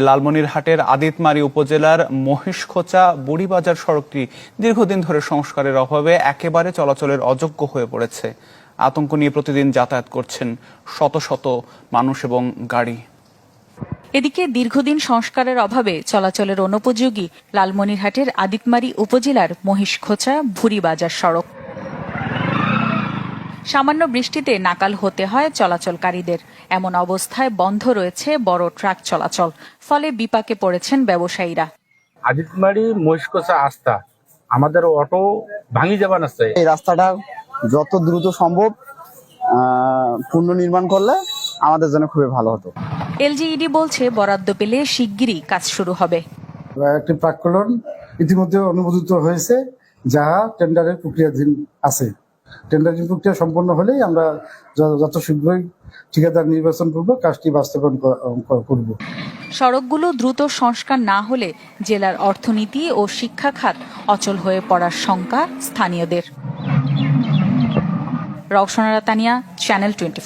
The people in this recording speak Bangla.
লালমনিরহাটের আদিতমারি উপজেলার মহিষখোচা বুড়িবাজার সড়কটি দীর্ঘদিন ধরে সংস্কারের অভাবে একেবারে চলাচলের অযোগ্য হয়ে পড়েছে। আতঙ্ক নিয়ে প্রতিদিন যাতায়াত করছেন শত শত মানুষ এবং গাড়ি। এদিকে দীর্ঘদিন সংস্কারের অভাবে চলাচলের অনুপযোগী লালমনিরহাটের আদিতমারি উপজেলার মহিষখোচা ভুরিবাজার সড়ক। সামান্য বৃষ্টিতে নাকাল হতে হয় চলাচলকারীদের। এমন অবস্থায় বন্ধ রয়েছে বড় ট্রাক চলাচল ফলে বিপাকে পড়েছেন ব্যবসায়ীরা। আদিতমারি মহিষকোষা আস্থা আমাদের অটো ভাঙি যাবান আছে এই রাস্তাটা যত দ্রুত সম্ভব পুনর্নির্মাণ করলে আমাদের জন্য খুবই ভালো হতো। এলজিইডি বলছে বরাদ্দ পেলে শিগগিরই কাজ শুরু হবে। একটি প্রাক্কলন ইতিমধ্যে অনুমোদিত হয়েছে যা টেন্ডারের প্রক্রিয়াধীন আছে। টেন্ডারিং প্রক্রিয়া সম্পন্ন হলেই আমরা যত শীঘ্রই ঠিকাদার নির্বাচন করব, কাজটি বাস্তবায়ন করব। সড়কগুলো দ্রুত সংস্কার না হলে জেলার অর্থনীতি ও শিক্ষা খাত অচল হয়ে পড়ার শঙ্কা স্থানীয়দের। Roshanara Tania channel twenty